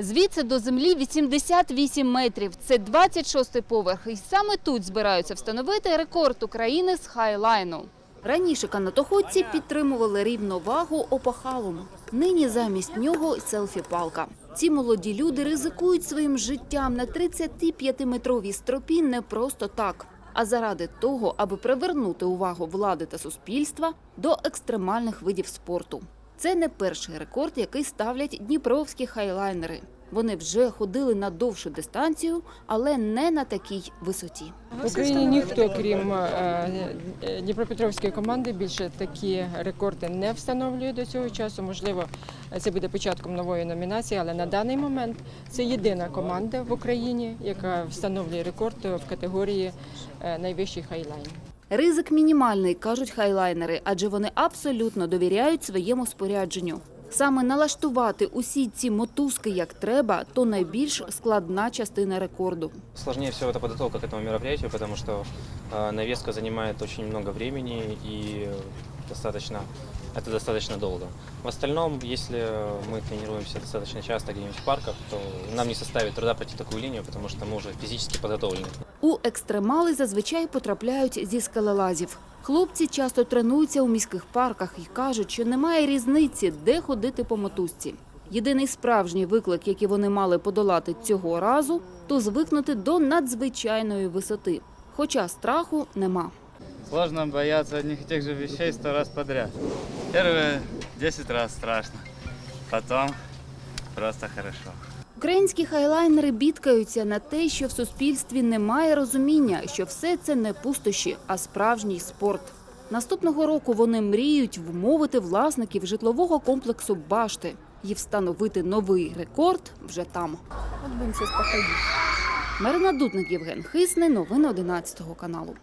Звідси до землі 88 метрів. Це 26-й поверх. І саме тут збираються встановити рекорд України з хайлайну. Раніше канатоходці підтримували рівновагу опахалом. Нині замість нього селфі-палка. Ці молоді люди ризикують своїм життям на 35-метровій стропі не просто так, а заради того, аби привернути увагу влади та суспільства до екстремальних видів спорту. Це не перший рекорд, який ставлять дніпровські хайлайнери. Вони вже ходили на довшу дистанцію, але не на такій висоті. В Україні ніхто, крім е, е, Дніпропетровської команди, більше такі рекорди не встановлює до цього часу. Можливо, це буде початком нової номінації, але на даний момент це єдина команда в Україні, яка встановлює рекорд в категорії е, найвищий хайлайн. Ризик мінімальний, кажуть хайлайнери, адже вони абсолютно довіряють своєму спорядженню. Саме налаштувати усі ці мотузки як треба, то найбільш складна частина рекорду. Сложнее всего это подготовка к этому мероприятию, потому что э, навеска занимает очень много времени и э, достаточно, это достаточно долго. В остальном, если мы тренируемся достаточно часто где-нибудь в парках, то нам не составит труда пройти такую линию, потому что мы уже физически подготовлены. У екстремали зазвичай потрапляють зі скелелазів. Хлопці часто тренуються у міських парках і кажуть, що немає різниці, де ходити по мотузці. Єдиний справжній виклик, який вони мали подолати цього разу, то звикнути до надзвичайної висоти. Хоча страху нема. Сложно бояться одних и тех же вещей сто раз подряд. Первые 10 раз страшно, потом просто хорошо. Українські хайлайнери бідкаються на те, що в суспільстві немає розуміння, що все це не пустощі, а справжній спорт. Наступного року вони мріють вмовити власників житлового комплексу башти і встановити новий рекорд вже там. Марина Дудник, Євген Хисний, новини 11 каналу.